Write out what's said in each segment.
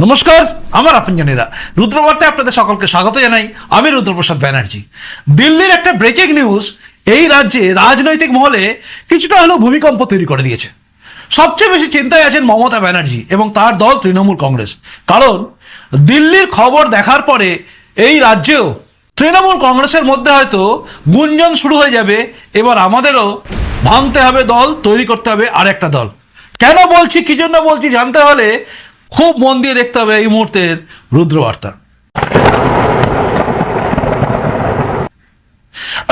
নমস্কার, আমার আপনজনেরা। রুদ্রবার্তায় আপনাদের সকলকে স্বাগত জানাই। আমি রুদ্রপ্রসাদ ব্যানার্জি। দিল্লির একটা ব্রেকিং নিউজ এই রাজ্যে রাজনৈতিক মহলে কিছুটা হলেও ভূমিকম্প তৈরি করে দিয়েছে। সবচেয়ে বেশি চিন্তায় আছেন মমতা ব্যানার্জি এবং তার দল তৃণমূল কংগ্রেস। কারণ, দিল্লির খবর দেখার পরে এই রাজ্যেও তৃণমূল কংগ্রেসের মধ্যে হয়তো গুঞ্জন শুরু হয়ে যাবে। এবার আমাদেরও ভাঙতে হবে দল, তৈরি করতে হবে আরেকটা দল। কেন বলছি, কি জন্য বলছি জানতে হলে খুব মন দিয়ে দেখতে হবে এই মুহূর্তের রুদ্রবার্তা।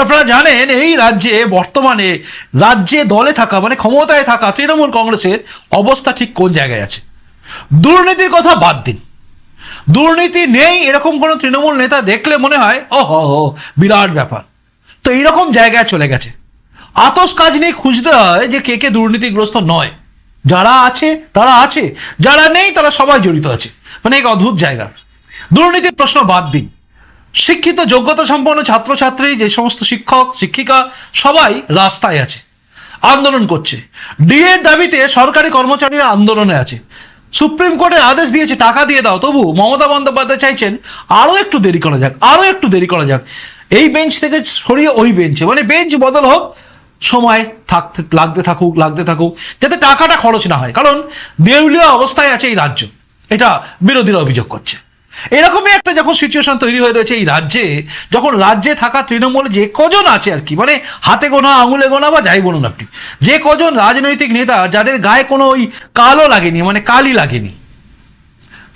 আপনারা জানেন, এই রাজ্যে বর্তমানে রাজ্যে দলে থাকা মানে ক্ষমতায় থাকা তৃণমূল কংগ্রেসের অবস্থা ঠিক কোন জায়গায় আছে? দুর্নীতির কথা বাদ দিন। দুর্নীতি নেই এরকম কোনো তৃণমূল নেতা দেখলে মনে হয় ও হো বিরাট ব্যাপার। তো এইরকম জায়গায় চলে গেছে। আতস কাজ নিয়ে খুঁজতে হয় যে কে কে দুর্নীতিগ্রস্ত নয়। যারা আছে, তারা আছে। যারা নেই, তারা সবাই জড়িত আছে। মানে এক অদ্ভুত জায়গা। দুর্নীতির প্রশ্ন বাদ দিন। শিক্ষিত যোগ্যতা সম্পন্ন ছাত্রছাত্রী, যে সমস্ত শিক্ষক, শিক্ষিকা, সবাই রাস্তায় আছে। আন্দোলন করছে। ডিএর দাবিতে সরকারি কর্মচারীরা আন্দোলনে আছে। সুপ্রিম কোর্টের আদেশ দিয়েছে, টাকা দিয়ে দাও। তবু মমতা বন্দ্যোপাধ্যায় চাইছেন, আরও একটু দেরি করা যাক, আরও একটু দেরি করা যাক। এই বেঞ্চ থেকে সরিয়ে ওই বেঞ্চে। মানে বেঞ্চ বদল হোক সময় থাকতে লাগতে থাকুক লাগতে থাকুক, যাতে টাকাটা খরচ না হয়। কারণ দেউলিয়া অবস্থায় আছে এই রাজ্য। এটা বিরোধীরা অভিযোগ করছে। এরকমই একটা যখন সিচুয়েশন তৈরি হয়ে রয়েছে এই রাজ্যে, যখন রাজ্যে থাকা তৃণমূল যে কজন আছে আর কি মানে হাতে গোনা, আঙুলে গোনা বা যাই বলুন আপনি, যে কজন রাজনৈতিক নেতা যাদের গায়ে কোনো ওই কালো লাগেনি মানে কালি লাগেনি,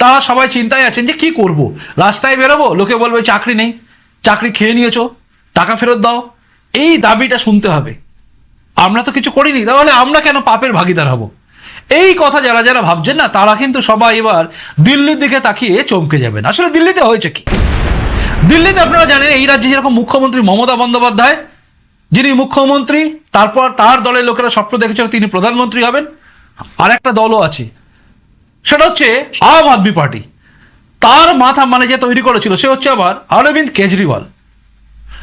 তারা সবাই চিন্তায় আছেন যে কি করব? রাস্তায় বেরোবো, লোকে বলবে চাকরি নেই, চাকরি খেয়ে নিয়েছো, টাকা ফেরত দাও। এই দাবিটা শুনতে হবে। আমরা তো কিছু করিনি, তাহলে আমরা কেন পাপের ভাগিদার হব? এই কথা যারা যারা ভাবছেন না, তারা কিন্তু সবাই এবার দিল্লির দিকে তাকিয়ে চমকে যাবেন। আসলে দিল্লিতে হয়েছে কি? দিল্লিতে আপনারা জানেন, এই রাজ্যে যেরকম মুখ্যমন্ত্রী মমতা বন্দ্যোপাধ্যায়, যিনি মুখ্যমন্ত্রী, তারপর তার দলের লোকেরা স্বপ্ন দেখেছিল তিনি প্রধানমন্ত্রী হবেন। আর একটা দলও আছে, সেটা হচ্ছে আম আদমি পার্টি। তার মাথা মানে যে তৈরি করেছিল, সে হচ্ছে আবার অরবিন্দ কেজরিওয়াল।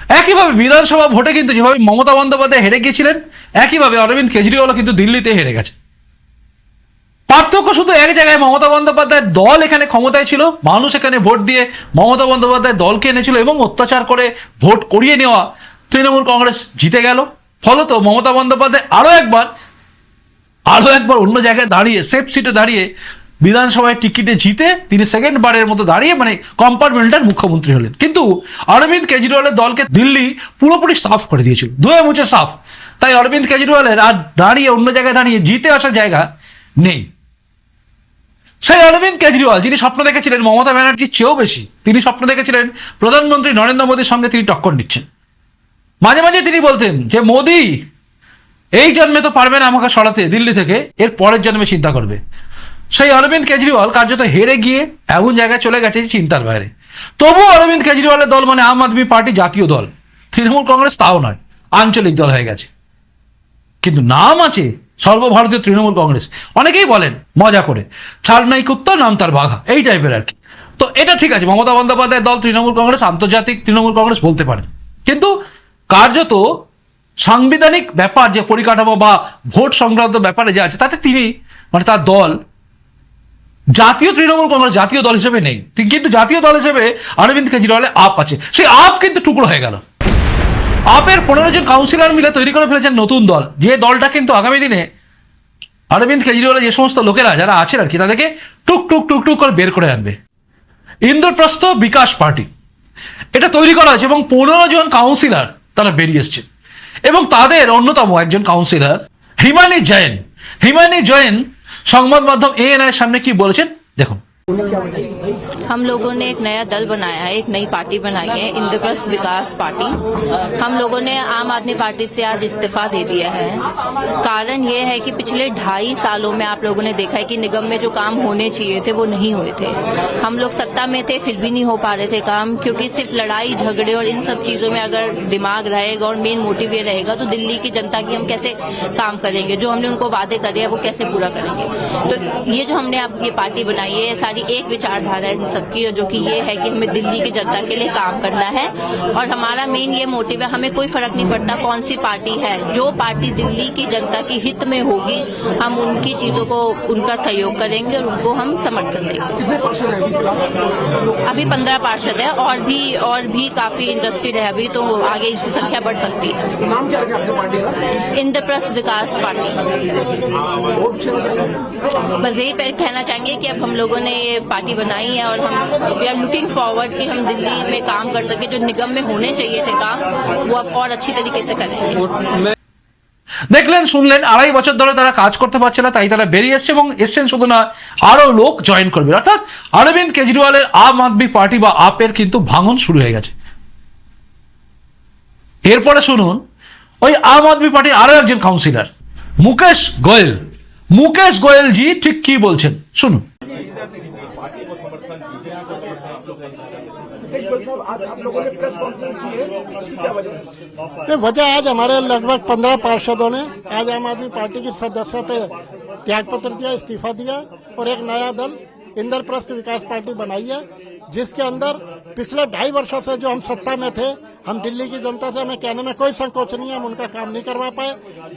একইভাবে বিধানসভা ভোটে কিন্তু যেভাবে মমতা বন্দ্যোপাধ্যায় হেরে গিয়েছিলেন, একইভাবে অরবিন্দ কেজরিওয়ালও কিন্তু দিল্লিতে হেরে গেছে। পার্থক্য শুধু এক জায়গায় মমতা বন্দ্যোপাধ্যায়ের দল এখানে ক্ষমতায় ছিল, মানুষ এখানে ভোট দিয়ে মমতা বন্দ্যোপাধ্যায় দলকে এনেছিল এবং অত্যাচার করে ভোট করিয়ে নেওয়া তৃণমূল কংগ্রেস জিতে গেল। ফলত মমতা বন্দ্যোপাধ্যায় আরও একবার আরও একবার অন্য জায়গায় দাঁড়িয়ে সেফ সিটে দাঁড়িয়ে বিধানসভায় টিকিটে জিতে তিনি সেকেন্ড বারের মতো দাঁড়িয়ে মানে কম্পার্টমেন্টার মুখ্যমন্ত্রী হলেন। কিন্তু অরবিন্দ কেজরিওয়ালের দলকে দিল্লি পুরোপুরি সাফ করে দিয়েছিল। ধুয়ে মুছে সাফ। তাই অরবিন্দ কেজরিওয়ালের আর দাঁড়িয়ে অন্য জায়গায় দাঁড়িয়ে জিতে আসার জায়গা নেই। সেই অরবিন্দ কেজরিওয়াল, যিনি স্বপ্ন দেখেছিলেন মমতা ব্যানার্জির চেয়েও বেশি, তিনি স্বপ্ন দেখেছিলেন প্রধানমন্ত্রী নরেন্দ্র মোদীর সঙ্গে তিনি টক্কর নিচ্ছেন মাঝে মাঝে তিনি বলতেন যে, মোদি, এই জন্মে তো পারবে না আমাকে সরাতে দিল্লি থেকে, এর পরের জন্মে চিন্তা করবে। সেই অরবিন্দ কেজরিওয়াল কার্যত হেরে গিয়ে এমন জায়গায় চলে গেছে চিন্তার বাইরে। তবুও অরবিন্দ কেজরিওয়ালের দল মানে আম আদমি পার্টি জাতীয় দল। তৃণমূল কংগ্রেস তাও নয়, আঞ্চলিক দল হয়ে গেছে। কিন্তু নাম আছে সর্বভারতীয় তৃণমূল কংগ্রেস। অনেকেই বলেন, মজা করে। ছাড় নাই কুত্তা, নাম তার বাঘা, এই টাইপের আর কি। তো এটা ঠিক আছে, মমতা বন্দ্যোপাধ্যায়ের দল তৃণমূল কংগ্রেস, আন্তর্জাতিক তৃণমূল কংগ্রেস বলতে পারেন কিন্তু কার্যত সাংবিধানিক ব্যাপার যে পরিকাঠামো বা ভোট সংক্রান্ত ব্যাপারে যে আছে, তাতে তিনি মানে তার দল জাতীয় তৃণমূল কংগ্রেস জাতীয় দল হিসেবে নেই। কিন্তু জাতীয় দল হিসেবে অরবিন্দ কেজরিওয়ালে আপ আছে। সেই আপ কিন্তু টুকরো হয়ে গেল। আপের পনেরো জন কাউন্সিলর মিলে তৈরি করে ফেলেছেন নতুন দল। যে দলটা কিন্তু আগামী দিনে অরবিন্দ কেজরিওয়ালের যে সমস্ত লোকেরা যারা আছেন আর কি, তাদেরকে টুক টুক টুক টুক করে বের করে আনবে। ইন্দ্রপ্রস্থ বিকাশ পার্টি। এটা তৈরি করা হয়েছে এবং পনেরো জন কাউন্সিলর তারা বেরিয়ে এসছেন এবং তাদের অন্যতম একজন কাউন্সিলর হিমানি জৈন। হিমানি জৈন সংবাদ মাধ্যম এএনআই সামনে কি বলেছেন? দেখুন। हम लोगों ने एक नया दल बनाया है, एक नई पार्टी बनाई है, इंद्रप्रस्थ विकास पार्टी। हम लोगों ने आम आदमी पार्टी से आज इस्तीफा दे दिया है। कारण यह है कि पिछले ढाई सालों में आप लोगों ने देखा है कि निगम में जो काम होने चाहिए थे, वो नहीं हुए थे। हम लोग सत्ता में थे, फिर भी नहीं हो पा रहे थे काम, क्योंकि सिर्फ़ लड़ाई, झगड़े और इन सब चीज़ों में अगर दिमाग रहेगा और मेन मोटिव ये रहेगा तो दिल्ली की जनता की हम कैसे काम करेंगे? जो हमने उनको वादे करे हैं, वो कैसे पूरा करेंगे? तो ये जो हमने आप, ये पार्टी बनाई है सारी हमारी एक विचारधारा है इन सबकी और जो कि ये है कि हमें दिल्ली की जनता के लिए काम करना है। और हमारा मेन ये मोटिव है हमें कोई फ़र्क नहीं पड़ता कौन सी पार्टी है। जो पार्टी दिल्ली की जनता के हित में होगी हम उनकी चीज़ों को उनका सहयोग करेंगे और उनको हम समर्थन देंगे। अभी पंद्रह पार्षद है और भी और भी काफ़ी इंटरेस्टेड है अभी तो आगे इसकी संख्या बढ़ सकती है। नाम क्या party Indraprastha Vikas party. Vote share करेंगे। बस यही कहना चाहेंगे कि अब हम लोगों ने ये पार्टी बनाई है और हम वी आर लुकिंग फॉरवर्ड कि हम दिल्ली में काम कर सके जो निगम में होने चाहिए थे काम वो अब और अच्छी तरीके से करेंगे দেখলেন শুনলেন আড়াই বছর ধরে তারা কাজ করতে পারছে না তাই তারা বেরিয়ে এসছে এবং এসছেন শুধু না আরো লোক জয়েন করবে অর্থাৎ অরবিন্দ কেজরিওয়ালের আম আদমি পার্টি বা আপের কিন্তু ভাঙন শুরু হয়ে গেছে এরপরে শুনুন ওই আম আদমি পার্টির আরো একজন কাউন্সিলর মুকেশ গোয়েল মুকেশ গোয়েল জি ঠিক কি বলছেন শুনুন मुकेश गोयल साहब आज आप लोगों ने प्रेस कॉन्फ्रेंस की वजह वजह आज हमारे लगभग पंद्रह पार्षदों ने आज आम आदमी पार्टी की सदस्यता त्याग पत्र दिया, इस्तीफा दिया और एक नया दल इंद्रप्रस्थ विकास पार्टी बनाई है, जिसके अंदर पिछले ढाई वर्षों से जो हम सत्ता में थे, हम दिल्ली की जनता से हमें कहने में कोई संकोच नहीं है, हम उनका काम नहीं करवा पाए।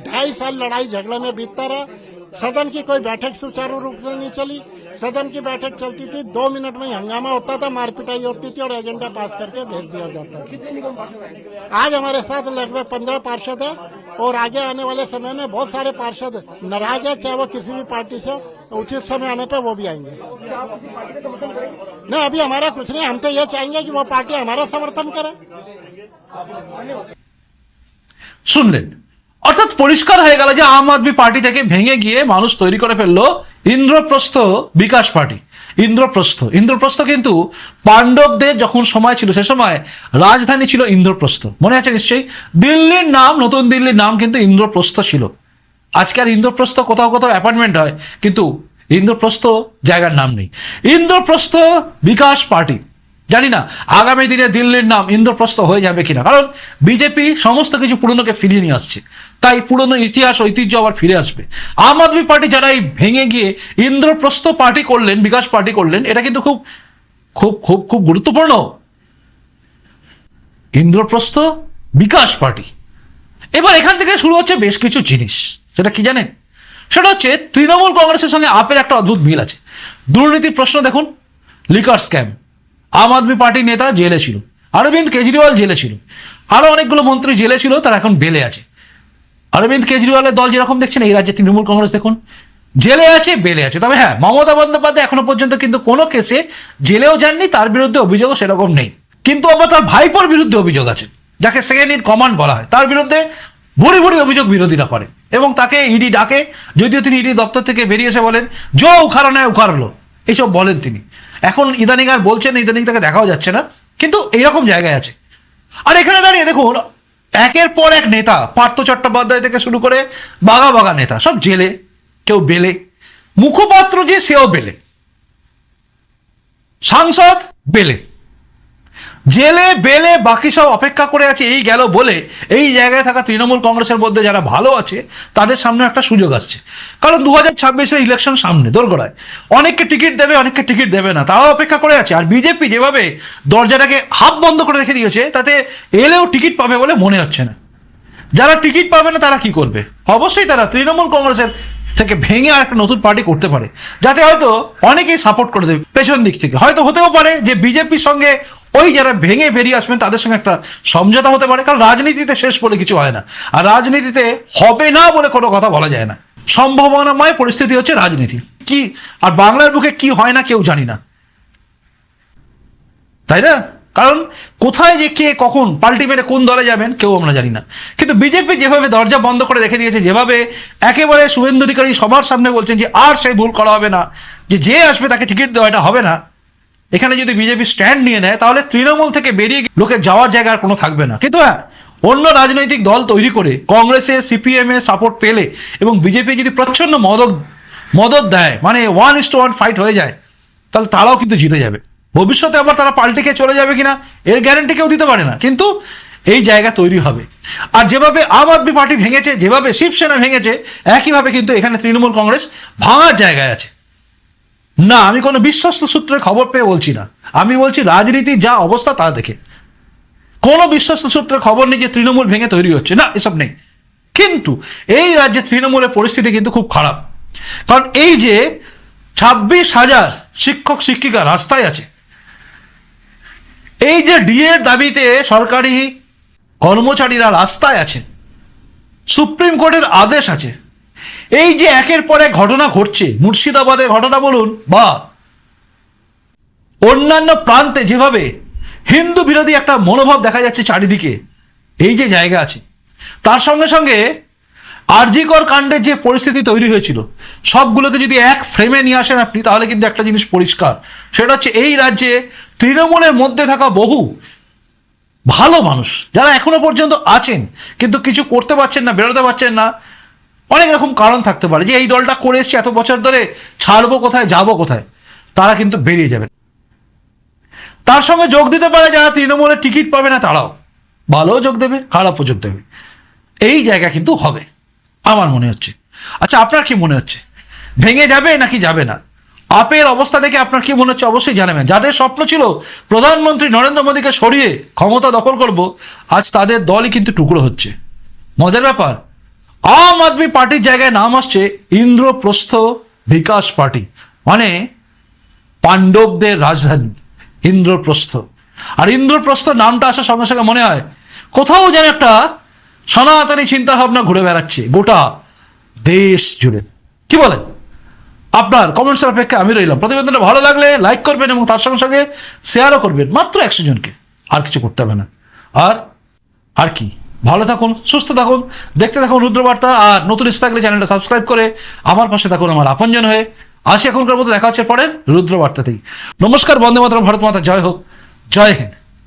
ढाई साल लड़ाई झगड़े में बीतता रहा सदन की कोई बैठक सुचारू रूप से नहीं चली। सदन की बैठक चलती थी, दो मिनट में हंगामा होता था, मारपिटाई होती थी और एजेंडा पास करके भेज दिया जाता था। आज हमारे साथ लगभग पंद्रह पार्षद है और आगे आने वाले समय में बहुत सारे पार्षद नाराज़ है, चाहे वो किसी भी पार्टी से उचित समय आने पर वो भी आएँगे। नहीं, अभी हमारा कुछ नहीं, हम तो ये चाहेंगे कि वो पार्टी हमारा समर्थन करे। सुन लें। অর্থাৎ পরিষ্কার হয়ে গেল যে আম আদমি পার্টি থেকে ভেঙে গিয়ে মানুষ তৈরি করে ফেলল ইন্দ্রপ্রস্থ বিকাশ পার্টি। ইন্দ্রপ্রস্থ। ইন্দ্রপ্রস্থ কিন্তু পাণ্ডবদের যখন সময় ছিল, সে সময় রাজধানী ছিল ইন্দ্রপ্রস্থ। মনে আছে নিশ্চয়ই? দিল্লির নাম, নতুন দিল্লির নাম কিন্তু ইন্দ্রপ্রস্থ ছিল। আজকে আর ইন্দ্রপ্রস্থ কোথাও কোথাও অ্যাপার্টমেন্ট হয়, কিন্তু ইন্দ্রপ্রস্থ জায়গার নাম নেই। ইন্দ্রপ্রস্থ বিকাশ পার্টি। জানি না আগামী দিনে দিল্লির নাম ইন্দ্রপ্রস্থ হয়ে যাবে কিনা। কারণ বিজেপি সমস্ত কিছু পুরনোকে ফিরিয়ে নিয়ে আসছে। তাই পুরনো ইতিহাস, ঐতিহ্য আবার ফিরে আসবে। আম আদমি পার্টি যারা এই ভেঙে গিয়ে ইন্দ্রপ্রস্থ পার্টি করলেন, বিকাশ পার্টি করলেন, এটা কিন্তু খুব খুব খুব খুব গুরুত্বপূর্ণ। ইন্দ্রপ্রস্থ, বিকাশ পার্টি। এবার এখান থেকে শুরু হচ্ছে বেশ কিছু জিনিস। সেটা কি জানেন? সেটা হচ্ছে তৃণমূল কংগ্রেসের সঙ্গে আপের একটা অদ্ভুত মিল আছে। দুর্নীতির প্রশ্ন দেখুন, লিকার স্ক্যাম। আম আদমি পার্টির নেতা জেলে ছিল। অরবিন্দ কেজরিওয়াল জেলে ছিল। আরও অনেকগুলো মন্ত্রী জেলে ছিল, তারা এখন বেলে আছে। অরবিন্দ কেজরিওয়ালের দল যেরকম দেখছেন, এই রাজ্যে তৃণমূল কংগ্রেস দেখুন, জেলে আছে, বেলে আছে। তবে হ্যাঁ মমতা বন্দ্যোপাধ্যায় এখনও পর্যন্ত কিন্তু কোনো কেসে জেলেও যাননি, তার বিরুদ্ধে অভিযোগও সেরকম নেই। কিন্তু আবার তার ভাইপোর বিরুদ্ধে অভিযোগ আছে, যাকে সেকেন্ড ইন কমান্ড বলা হয়। তার বিরুদ্ধে ভুড়ি ভুড়ি অভিযোগ বিরোধীরা করে এবং তাকে ইডি ডাকে, যদিও তিনি ইডি দপ্তর থেকে বেরিয়ে এসে বলেন, জো নেয় উখাড়লো এইসব বলেন তিনি। এখন ইদানিং আর বলছেন ইদানিং তাকে দেখাও যাচ্ছে না, কিন্তু এইরকম জায়গায় আছে। আর এখানে দাঁড়িয়ে দেখুন, একের পর এক নেতা, পার্থ চট্টোপাধ্যায় থেকে শুরু করে বাঘা বাঘা নেতা, সব জেলে, কেউ বেলে। মুখপাত্র যে, সেও বেলে। সাংসদ বেলে। জেলে, বেলে বাকি সব অপেক্ষা করে আছে, এই গেল বলে। এই জায়গায় থাকা তৃণমূল কংগ্রেসের মধ্যে যারা ভালো আছে, তাদের সামনে একটা সুযোগ আসছে। কারণ দু হাজার ছাব্বিশের ইলেকশন সামনে, দোরগোড়ায়। অনেককে টিকিট দেবে, অনেককে টিকিট দেবে না। তাও অপেক্ষা করে আছে। আর বিজেপি যেভাবে দরজাটাকে হাফ বন্ধ করে রেখে দিয়েছে, তাতে এলেও টিকিট পাবে বলে মনে হচ্ছে না। যারা টিকিট পাবে না, তারা কি করবে? অবশ্যই তারা তৃণমূল কংগ্রেসের থেকে ভেঙে আর একটা নতুন পার্টি করতে পারে। যাতে হয়তো অনেকেই সাপোর্ট করে দেবে পেছন দিক থেকে। হয়তো হতেও পারে যে বিজেপির সঙ্গে ওই যারা ভেঙে বেরিয়ে আসবেন, তাদের সঙ্গে একটা সমঝোতা হতে পারে, কারণ রাজনীতিতে শেষ বলে কিছু হয় না। আর রাজনীতিতে হবে না বলে কোনো কথা বলা যায় না। সম্ভাবনাময় পরিস্থিতি হচ্ছে রাজনীতি। কি, আর বাংলার বুকে কি হয় না কেউ জানি না। তাই না? কারণ কোথায় যে কে কখন পাল্টি মেরে কোন দলে যাবেন, কেউ আমরা জানি না। কিন্তু বিজেপি যেভাবে দরজা বন্ধ করে রেখে দিয়েছে, যেভাবে একেবারে শুভেন্দু অধিকারী সবার সামনে বলছেন যে আর সেই ভুল করা হবে না, যে যে আসবে তাকে টিকিট দেওয়া, এটা হবে না। এখানে যদি বিজেপি স্ট্যান্ড নিয়ে নেয়, তাহলে তৃণমূল থেকে বেরিয়ে লোকে যাওয়ার জায়গা আর কোনো থাকবে না। কিন্তু হ্যাঁ অন্য রাজনৈতিক দল তৈরি করে কংগ্রেসে, সিপিএম এ সাপোর্ট পেলে এবং বিজেপি যদি প্রচ্ছন্ন মদত মদত দেয় মানে one is to one fight হয়ে যায়, তাহলে তারাও কিন্তু জিতে যাবে। ভবিষ্যতে আবার তারা পাল্টে খেয়ে চলে যাবে কিনা, এর গ্যারেন্টি কেউ দিতে পারে না। কিন্তু এই জায়গা তৈরি হবে। আর যেভাবে আম আদমি পার্টি ভেঙেছে, যেভাবে শিবসেনা ভেঙেছে, একইভাবে কিন্তু এখানে তৃণমূল কংগ্রেস ভাঙার জায়গায় আছে। না, আমি কোনো বিশ্বস্ত সূত্রে খবর পেয়ে বলছি না। আমি বলছি রাজনীতির যা অবস্থা তা দেখে। কোনো বিশ্বস্ত সূত্রে খবর নেই যে তৃণমূল ভেঙে তৈরি হচ্ছে। না, এসব নেই। কিন্তু এই রাজ্যে তৃণমূলের পরিস্থিতি কিন্তু খুব খারাপ। কারণ এই যে ছাব্বিশ হাজার শিক্ষক, শিক্ষিকা রাস্তায় আছে, এই যে ডিএর দাবিতে সরকারি কর্মচারীরা রাস্তায় আছে সুপ্রিম কোর্টের আদেশ আছে এই যে একের পর এক ঘটনা ঘটছে মুর্শিদাবাদের ঘটনা বলুন, বা অন্যান্য প্রান্তে যেভাবে হিন্দু বিরোধী একটা মনোভাব দেখা যাচ্ছে চারিদিকে, এই যে জায়গা আছে। তার সঙ্গে সঙ্গে আরজিকর কাণ্ডের যে পরিস্থিতি তৈরি হয়েছিল, সবগুলোকে যদি এক ফ্রেমে নিয়ে আসেন আপনি, তাহলে কিন্তু একটা জিনিস পরিষ্কার। সেটা হচ্ছে এই রাজ্যে তৃণমূলের মধ্যে থাকা বহু ভালো মানুষ, যারা এখনও পর্যন্ত আছেন, কিন্তু কিছু করতে পারছেন না, বেরোতে পারছেন না অনেক রকম কারণ থাকতে পারে যে এই দলটা করে এসছে এত বছর ধরে, ছাড়বো কোথায়, যাব কোথায়? তারা কিন্তু বেরিয়ে যাবে। তার সঙ্গে যোগ দিতে পারে যারা তৃণমূলের টিকিট পাবে না তারাও। ভালোও যোগ দেবে, খারাপও যোগ দেবে। এই জায়গা কিন্তু হবে, আমার মনে হচ্ছে। আচ্ছা আপনার কি মনে হচ্ছে? ভেঙে যাবে নাকি যাবে না? আপের অবস্থা দেখে আপনার কি মনে হচ্ছে? অবশ্যই জানাবেন। যাদের স্বপ্ন ছিল প্রধানমন্ত্রী নরেন্দ্র মোদীকে সরিয়ে ক্ষমতা দখল করব, আজ তাদের দলই কিন্তু টুকরো হচ্ছে। মজার ব্যাপার আম আদমি পার্টির জায়গায় নাম আসছে ইন্দ্রপ্রস্থ বিকাশ পার্টি মানে পাণ্ডবদের রাজধানী, ইন্দ্রপ্রস্থ। আর ইন্দ্রপ্রস্থ নামটা আসার সঙ্গে সঙ্গে মনে হয়, কোথাও যেন একটা সনাতনী চিন্তা ভাবনা ঘুরে বেড়াচ্ছে, গোটা দেশ জুড়ে। কি বলেন? আপনার কমেন্টসের অপেক্ষা আমি রইলাম। প্রতিবেদনটা ভালো লাগলে লাইক করবেন এবং তার সঙ্গে সঙ্গে শেয়ারও করবেন, মাত্র একশো জনকে। আর কিছু করতে হবে না। আর আর কি? ভালো থাকুন, সুস্থ থাকুন, দেখতে থাকুন রুদ্রবার্তা আর নতুন থাকলে চ্যানেলটা সাবস্ক্রাইব করে আমার পাশে থাকুন আমার আপনজন হয়ে। আসি এখনকার মতো, দেখা হচ্ছে পরের রুদ্রবার্তাতেই। নমস্কার, বন্দে মাতরম, ভারত মাতা, জয় হোক, জয় হিন্দ।